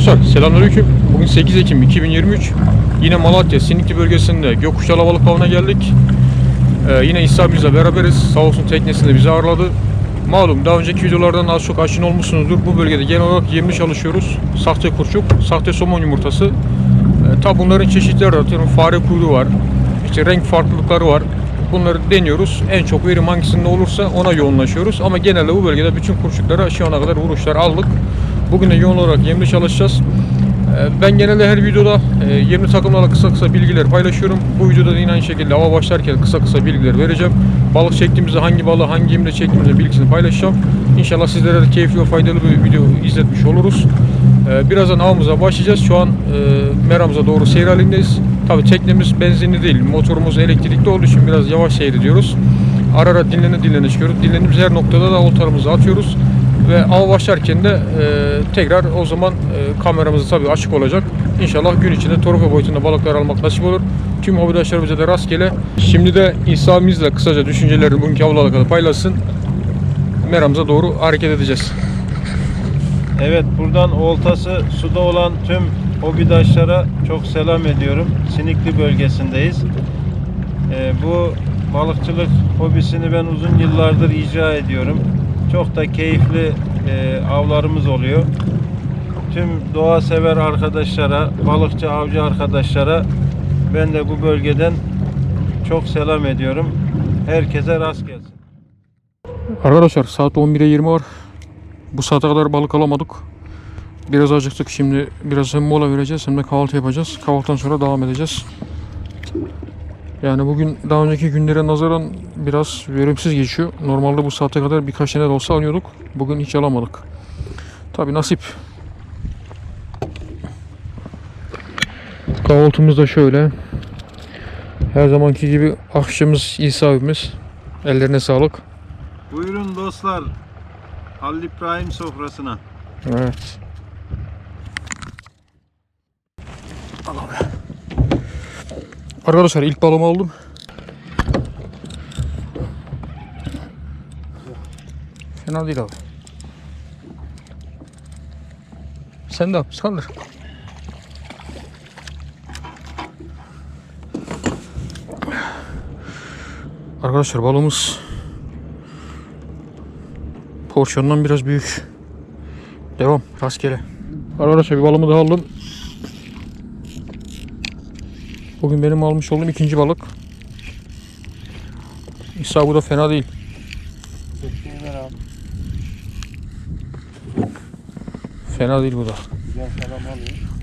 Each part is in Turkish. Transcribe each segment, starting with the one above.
Arkadaşlar selamünaleyküm. Bugün 8 Ekim 2023. Yine Malatya Sinikli bölgesinde Gökkuşağı Balık Avı'na geldik. Ee, yine İsa bizle beraberiz. Sağ olsun teknesinde bizi ağırladı. Malum daha önceki videolardan az çok aşina olmuşsunuzdur. Bu bölgede genel olarak yemli çalışıyoruz. Sahte kurçuk, sahte somon yumurtası. Ee, tabi bunların çeşitleri var. Atıyorum fare kuyruğu var. İşte renk farklılıkları var. Bunları deniyoruz. En çok verim hangisinde olursa ona yoğunlaşıyoruz. Ama genelde bu bölgede bütün kurçukları ana kadar vuruşlar aldık. Bugün de yoğun olarak yemli çalışacağız. Ee, Ben genelde her videoda e, yemli takımlarla kısa kısa bilgiler paylaşıyorum. Bu videoda da yine aynı şekilde hava başlarken kısa kısa bilgiler vereceğim. Balık çektiğimizde hangi balığı hangi yemle çektiğimizde bilgisini paylaşacağım. İnşallah sizlere de keyifli ve faydalı bir video izletmiş oluruz. Ee, Birazdan avımıza başlayacağız. Şu an e, meramıza doğru seyir halindeyiz. Tabii teknemiz benzinli değil. Motorumuz elektrikli olduğu için biraz yavaş seyrediyoruz. Ara ara dinlene dinlene çıkıyoruz. Dinlediğimiz her noktada da oltalarımızı atıyoruz. Ve av başlarken de e, tekrar o zaman e, kameramız tabii açık olacak. İnşallah gün içinde torfa boyutunda balıklar almak nasip olur. Tüm hobidaşlarımıza da rastgele. Şimdi de İsa kısaca düşüncelerini bugünkü avla alakalı paylaşsın. Meramıza doğru hareket edeceğiz. Evet buradan oltası suda olan tüm hobidaşlara çok selam ediyorum. Sinikli bölgesindeyiz. Ee, bu balıkçılık hobisini ben uzun yıllardır icra ediyorum. Çok da keyifli e, avlarımız oluyor. Tüm doğa sever arkadaşlara, balıkçı avcı arkadaşlara ben de bu bölgeden çok selam ediyorum. Herkese rast gelsin. Arkadaşlar saat 11'e 20 var. Bu saate kadar balık alamadık. Biraz acıktık şimdi. Biraz hem mola vereceğiz hem de kahvaltı yapacağız. Kahvaltıdan sonra devam edeceğiz. Yani bugün daha önceki günlere nazaran biraz verimsiz geçiyor. Normalde bu saate kadar birkaç tane de olsa alıyorduk. Bugün hiç alamadık. Tabi nasip. Kahvaltımız da şöyle. Her zamanki gibi akşamımız İsa abimiz. Ellerine sağlık. Buyurun dostlar. Halil İbrahim sofrasına. Evet. Arkadaşlar ilk balımı aldım. Fena değil abi. Sen de yap, saldır. Arkadaşlar balımız porsiyondan biraz büyük. Devam. Rastgele. Arkadaşlar bir balımı daha aldım. Bugün benim almış olduğum ikinci balık. İsa bu da fena değil. Fena değil bu da.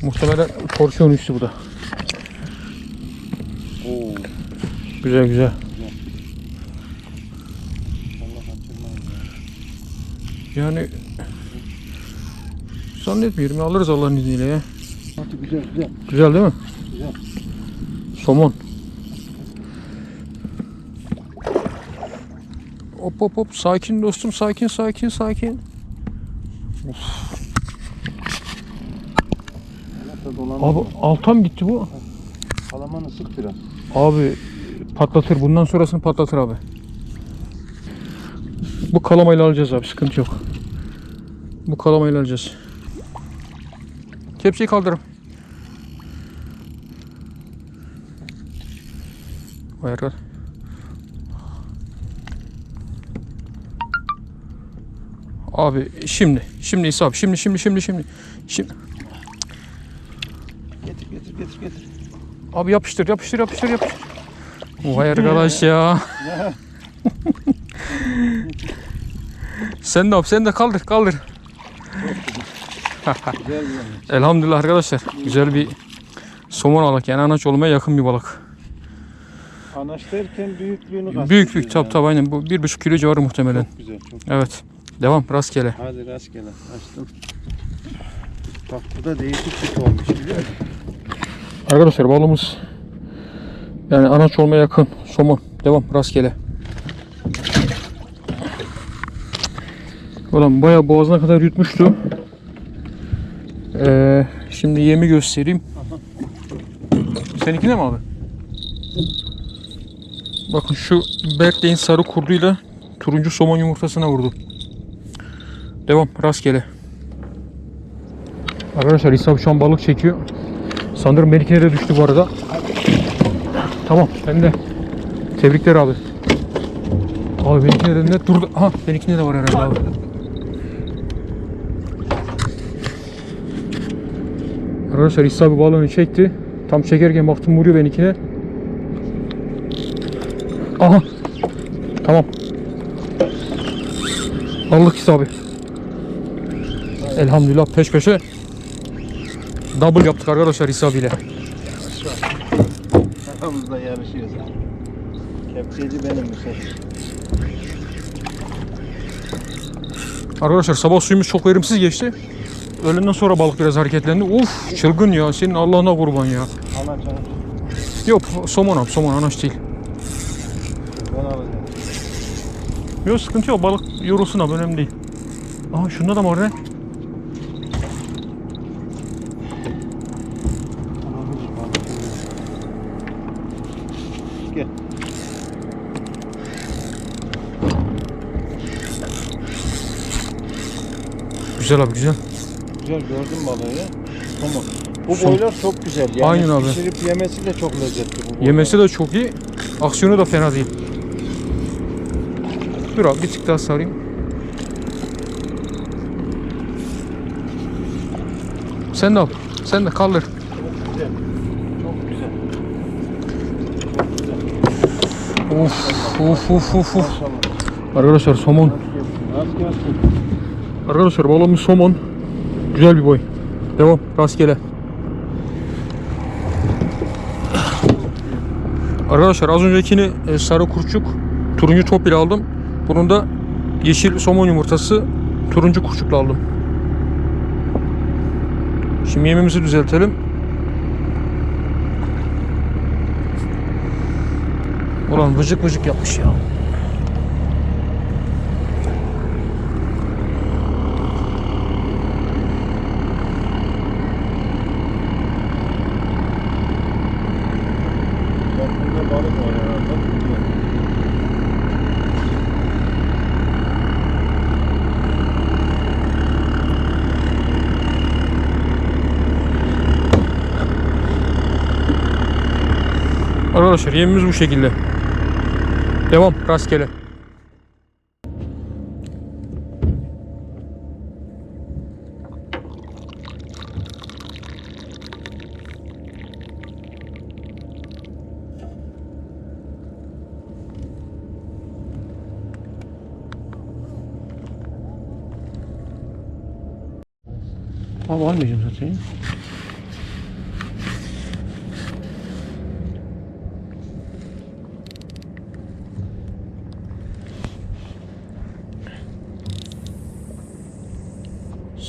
Muhtemelen porsiyon üstü bu da. Oo. Güzel güzel. Yani zannetmiyorum alırız Allah'ın izniyle ya. Güzel güzel. Güzel değil mi? Somon. Hop hop hop sakin dostum sakin sakin sakin. Abi alta mı gitti bu? Kalamanı sık biraz. Abi patlatır bundan sonrasını patlatır abi. Bu kalamayla alacağız abi sıkıntı yok. Bu kalamayla alacağız. Kepçeyi kaldırın. Ayarlar. Abi şimdi, şimdi İsa abi, şimdi, şimdi, şimdi, şimdi, şimdi. Getir getir getir getir. Abi yapıştır, yapıştır, yapıştır, yapıştır. Vay arkadaş ya. sen de yap, sen de kaldır, kaldır. Elhamdülillah arkadaşlar. Güzel bir somon balık yani anaç olmaya yakın bir balık. Anaç derken büyüklüğünü kastediyor Büyük büyük ya. tabi tabi aynen bu bir buçuk kilo civarı muhtemelen. Çok güzel çok. Evet. Devam rastgele. Hadi rastgele açtım. Bak bu da değişik tip olmuş biliyor musun? Arkadaşlar balığımız yani anaç olmaya yakın somon. Devam rastgele. Ulan bayağı boğazına kadar yutmuştu. Ee, şimdi yemi göstereyim. Seninkine mi abi? Bakın şu Berkley'in sarı kurduyla turuncu somon yumurtasına vurdu. Devam rastgele. Arkadaşlar İsa abi şu an balık çekiyor. Sanırım benimkine de düştü bu arada. Tamam ben de. Tebrikler abi. Abi benimkine de net durdu. Aha benimkine de var herhalde abi. Arkadaşlar İsa abi balığını çekti. Tam çekerken baktım vuruyor benimkine. Aha. Tamam. İsa abi. Elhamdülillah peş peşe double yaptık arkadaşlar İsa abiyle. Aramızda yarışıyoruz. Kepçeci benim bu sefer. Arkadaşlar sabah suyumuz çok verimsiz geçti. Öğlenden sonra balık biraz hareketlendi. Uf çılgın ya senin Allah'ına kurban ya. Ana canım. Yok somon abi somon anaç değil. Ben alacağım. Yok sıkıntı yok balık yorulsun abi önemli değil. Aha şunda da var ne? Gel. Güzel abi güzel. Güzel gördün balığı. Tamam. Bu Son- boylar çok güzel. Yani Aynen abi. Pişirip yemesi de çok lezzetli bu boylar. Yemesi de çok iyi. Aksiyonu da fena değil. Dur abi bir tık daha sarayım. Sen de al. Sen de kaldır. Çok güzel. Çok güzel. Çok. Of of of of of. Arkadaşlar somon. Arkadaşlar balığımız somon. Güzel bir boy. Devam. Rastgele. Arkadaşlar az öncekini e, sarı kurçuk, turuncu top ile aldım. Bunun da yeşil somon yumurtası, turuncu kurçukla aldım. Şimdi yemimizi düzeltelim. Ulan vıcık vıcık yapmış ya. Bak burada balık var herhalde. Arkadaşlar yemimiz bu şekilde. Devam rastgele. Abi almayacağım zaten.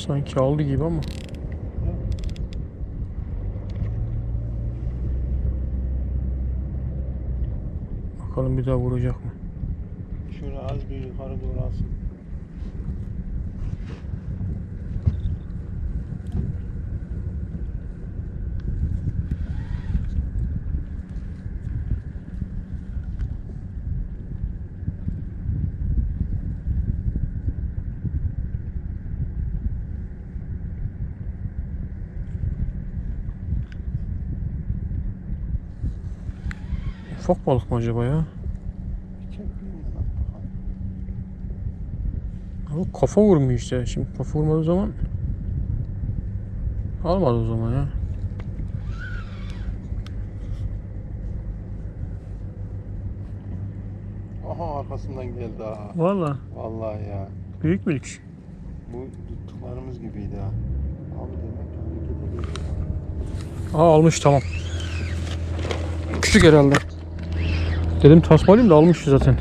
Sanki aldı gibi ama. Bakalım bir daha vuracak mı? Şöyle az bir yukarı doğru alsın. Ufak balık mı acaba ya? Ama kafa vurmuyor işte. Şimdi kafa vurmadığı zaman almadı o zaman ya. Aha arkasından geldi ha. Valla Vallahi ya. büyük mülk. Bu tuttuklarımız gibiydi ha. Abi demek ki. Aa almış tamam. Küçük herhalde. Dedim tasmalıyım da almış zaten.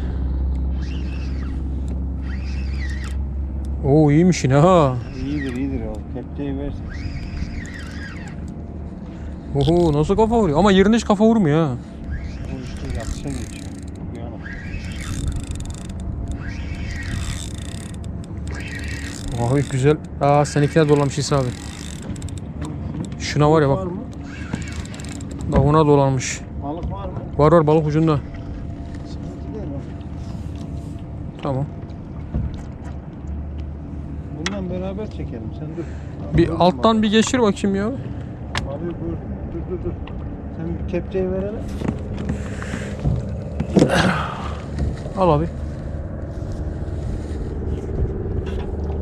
Oo iyiymiş yine ha. İyidir iyidir o. Kepçeyi versin. Oho nasıl kafa vuruyor? Ama yerinde hiç kafa vurmuyor ha. Bu işte yatışa geçiyor. Bu yana. Abi güzel. Aa seninkine dolamış İsa abi. Şuna var ya bak. Var mı? Bak ona dolanmış. Balık var mı? Var var balık ucunda. Sıkıntı değil mi? Tamam. Bundan beraber çekelim. Sen dur. Bir Dur, alttan bir geçir bakayım ya. Abi dur. Dur dur dur. Sen bir kepçeyi ver hele. Al abi.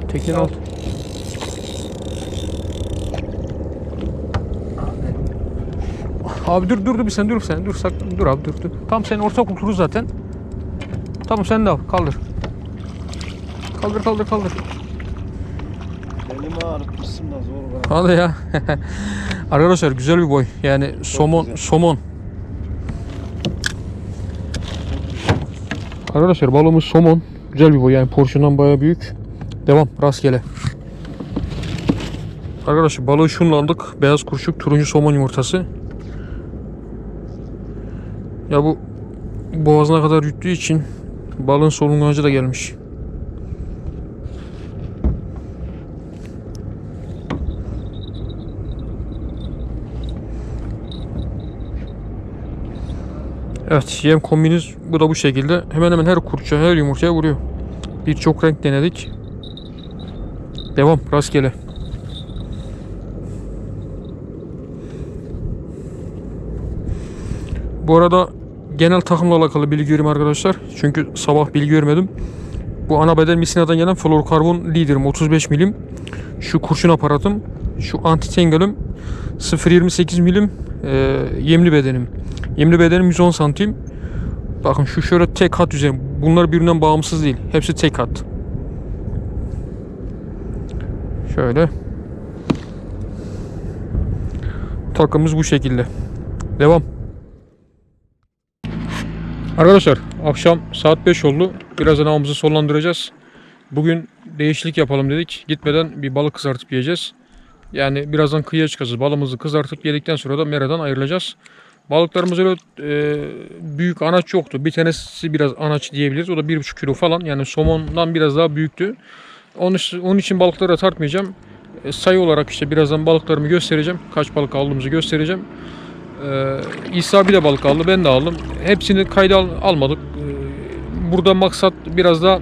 Tekin al. Abi dur dur dur bir sen dur sen dur sak dur abi dur dur. Tam senin ortak oturur zaten. Tamam sen de al kaldır. Kaldır kaldır kaldır. Elimi ağrıtmışsın da zor bırak. Hadi ya. Arkadaşlar güzel bir boy. Yani somon güzel. somon. Arkadaşlar balığımız somon. Güzel bir boy yani porsiyondan baya büyük. Devam rastgele. Arkadaşlar balığı şunla aldık. Beyaz kurşuk turuncu somon yumurtası. Ya bu boğazına kadar yüttüğü için balığın solungancı da gelmiş. Evet yem kombiniz bu da bu şekilde. Hemen hemen her kurça her yumurtaya vuruyor. Birçok renk denedik. Devam rastgele. Bu arada genel takımla alakalı bilgi vereyim arkadaşlar. Çünkü sabah bilgi görmedim. Bu ana beden misina'dan gelen fluorokarbon liderim 35 milim. Şu kurşun aparatım. Şu anti tangle'ım 0.28 milim e, yemli bedenim. Yemli bedenim 110 santim. Bakın şu şöyle tek hat üzerine. Bunlar birbirinden bağımsız değil. Hepsi tek hat. Şöyle. Takımız bu şekilde. Devam. Arkadaşlar akşam saat 5 oldu. Birazdan avımızı sonlandıracağız. Bugün değişiklik yapalım dedik. Gitmeden bir balık kızartıp yiyeceğiz. Yani birazdan kıyıya çıkacağız. Balımızı kızartıp yedikten sonra da meradan ayrılacağız. Balıklarımız öyle e, büyük anaç yoktu. Bir tanesi biraz anaç diyebiliriz. O da 1,5 kilo falan. Yani somondan biraz daha büyüktü. Onun, onun için balıkları tartmayacağım. E, sayı olarak işte birazdan balıklarımı göstereceğim. Kaç balık aldığımızı göstereceğim. E, İsa bir de balık aldı. Ben de aldım. Hepsini kayda al- almadık. E, burada maksat biraz da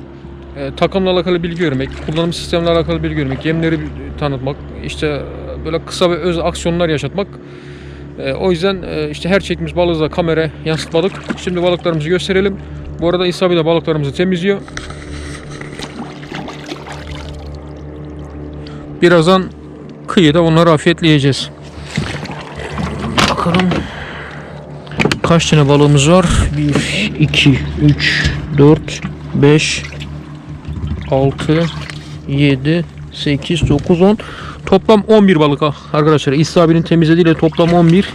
e, takımla alakalı bilgi vermek, kullanım sistemle alakalı bilgi vermek, yemleri tanıtmak, işte böyle kısa ve öz aksiyonlar yaşatmak. E, o yüzden e, işte her çektiğimiz balığı da kamera yansıtmadık. Şimdi balıklarımızı gösterelim. Bu arada İsa abi de balıklarımızı temizliyor. Birazdan kıyıda onları afiyetle yiyeceğiz. Bakalım kaç tane balığımız var? 1, 2, 3, 4, 5, 6, 7, 8, 9, 10. Toplam 11 balık arkadaşlar. İsa abinin temizlediğiyle toplam 11.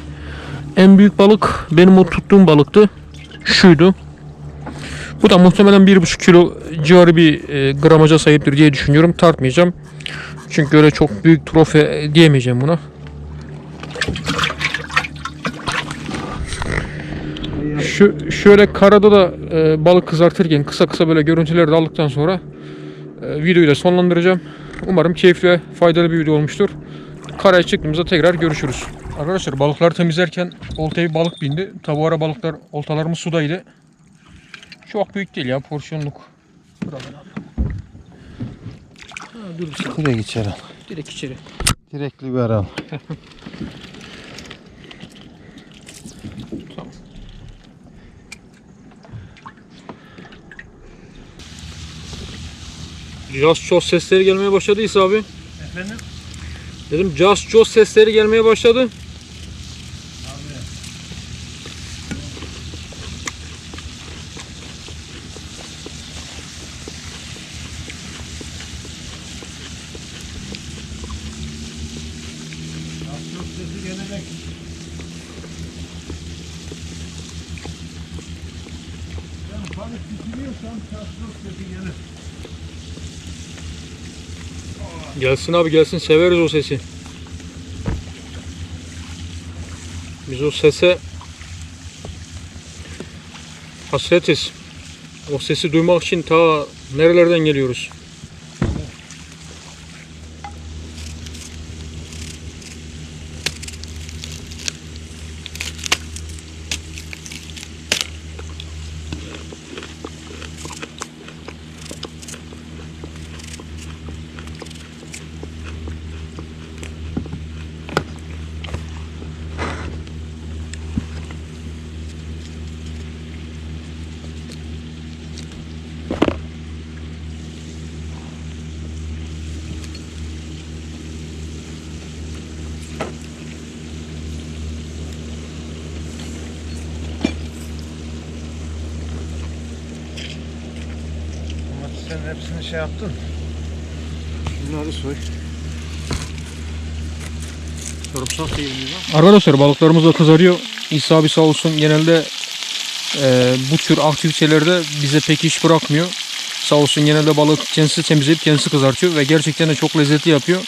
En büyük balık benim o tuttuğum balıktı. Şuydu. Bu da muhtemelen 1,5 kilo civarı bir e, gramaja sahiptir diye düşünüyorum. Tartmayacağım. Çünkü öyle çok büyük trofe diyemeyeceğim buna. Şu şöyle karada da e, balık kızartırken kısa kısa böyle görüntüler de aldıktan sonra e, videoyu da sonlandıracağım. Umarım keyifli ve faydalı bir video olmuştur. Karaya çıktığımızda tekrar görüşürüz. Arkadaşlar balıkları temizlerken oltaya bir balık bindi. Tabi ara balıklar oltalarımız sudaydı. Çok büyük değil ya porsiyonluk. Ha, dur bir. Direkt içeri al. Direkt içeri. Direktli bir al. Just Joss sesleri gelmeye başladıysa abi. Efendim? Dedim Just Joss sesleri gelmeye başladı. Çok sesi gelecek. Yani balık pişiriyorsam çok sesi gelir. Gelsin abi gelsin severiz o sesi. Biz o sese hasretiz. O sesi duymak için ta nerelerden geliyoruz. Sen hepsini şey yaptın. Şunları soy. Da yemiyor Arkadaşlar balıklarımız da kızarıyor. İsa abi sağ olsun genelde e, bu tür aktivitelerde bize pek iş bırakmıyor. Sağ olsun genelde balık kendisi temizleyip kendisi kızartıyor ve gerçekten de çok lezzetli yapıyor.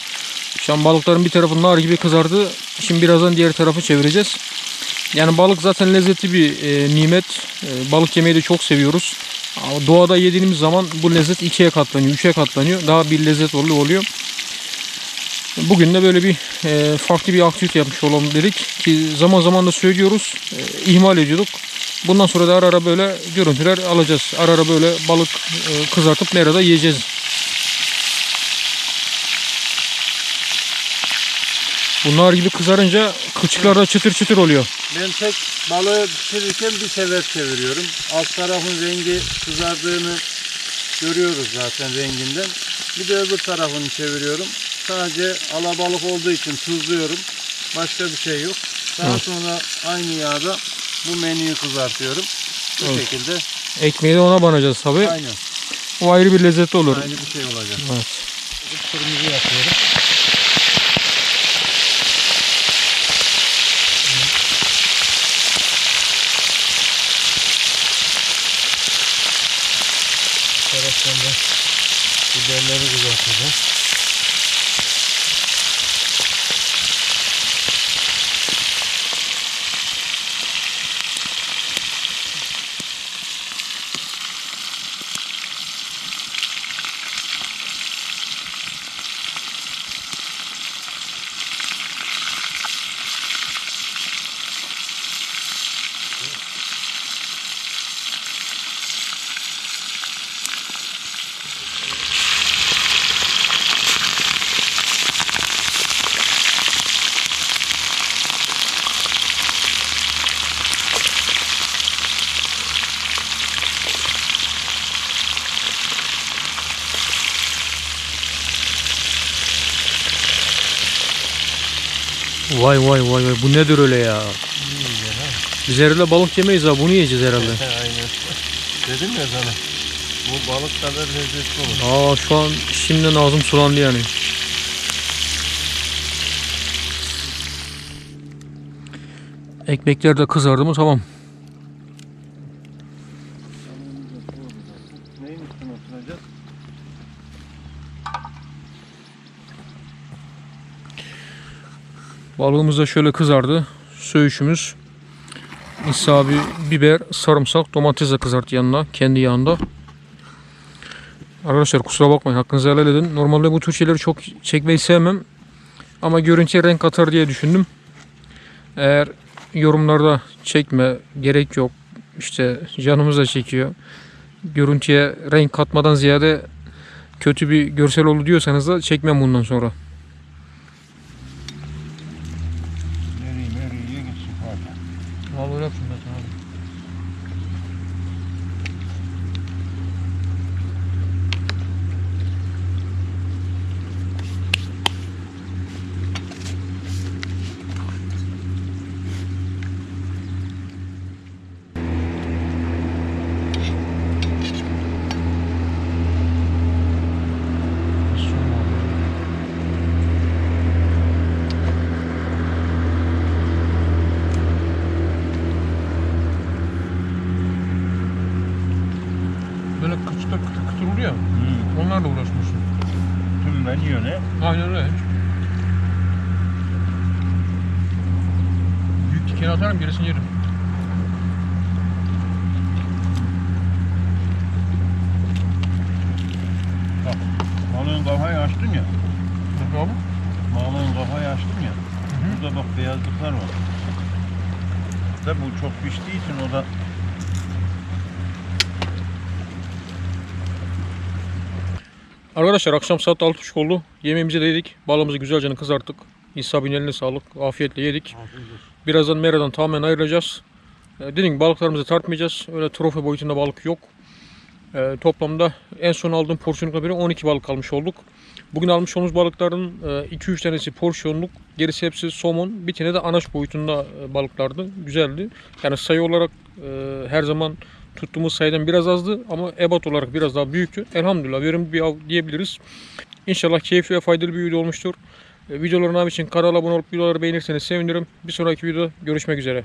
Şu an balıkların bir tarafı nar gibi kızardı. Şimdi birazdan diğer tarafı çevireceğiz. Yani balık zaten lezzetli bir e, nimet. E, balık yemeyi de çok seviyoruz. Ama doğada yediğimiz zaman bu lezzet ikiye katlanıyor, üçe katlanıyor. Daha bir lezzet oluyor. Bugün de böyle bir e, farklı bir aktivite yapmış olalım dedik ki zaman zaman da söylüyoruz, e, ihmal ediyorduk. Bundan sonra da ara ara böyle görüntüler alacağız. Ara ara böyle balık e, kızartıp merada yiyeceğiz. Bunlar gibi kızarınca kılçıklar da çıtır çıtır oluyor. Ben tek balığı pişirirken bir sefer çeviriyorum. Alt tarafın rengi kızardığını görüyoruz zaten renginden. Bir de öbür tarafını çeviriyorum. Sadece alabalık olduğu için tuzluyorum. Başka bir şey yok. Daha Evet. sonra aynı yağda bu menüyü kızartıyorum. Bu Evet. şekilde Ekmeği de ona banacağız tabi. aynen. O ayrı bir lezzeti olur. Aynı bir şey olacak. Evet. Kırmızı yapıyorum. Da biberleri kızartacağız. Vay vay vay vay bu nedir öyle ya? Biz herhalde balık yemeyiz ha bunu yiyeceğiz herhalde. Aynen. Dedim ya sana. Bu balık kadar lezzetli olur. Aa şu an şimdiden ağzım sulandı yani. Ekmekler de kızardı mı tamam. Balığımız da şöyle kızardı. Söğüşümüz. İsa abi biber, sarımsak, domates de kızarttı yanına. Kendi yağında. Arkadaşlar kusura bakmayın hakkınızı helal edin. Normalde bu tür şeyleri çok çekmeyi sevmem. Ama görüntüye renk katar diye düşündüm. Eğer yorumlarda çekme gerek yok. İşte canımız da çekiyor. Görüntüye renk katmadan ziyade kötü bir görsel oldu diyorsanız da çekmem bundan sonra. Aynen öyle. Büyük dikeni atarım gerisini yerim. Bak balığın kafayı açtın ya. Bak abi. Balığın kafayı açtın ya. Burada bak beyazlıklar var. Da bu çok piştiği için o da Arkadaşlar akşam saat 6.30 oldu. Yemeğimizi de yedik. Balığımızı güzelce kızarttık. İsa bin eline sağlık. Afiyetle yedik. Birazdan meradan tamamen ayrılacağız. Ee, dediğim gibi balıklarımızı tartmayacağız. Öyle trofe boyutunda balık yok. Ee, toplamda en son aldığım porsiyonlukla beri 12 balık almış olduk. Bugün almış olduğumuz balıkların 2-3 tanesi porsiyonluk, gerisi hepsi somon, bir tane de anaç boyutunda e, balıklardı. Güzeldi. Yani sayı olarak e, her zaman tuttuğumuz sayıdan biraz azdı ama ebat olarak biraz daha büyüktü. Elhamdülillah verimli bir av diyebiliriz. İnşallah keyifli ve faydalı bir video olmuştur. E, Videoların için kanala abone olup videoları beğenirseniz sevinirim. Bir sonraki videoda görüşmek üzere.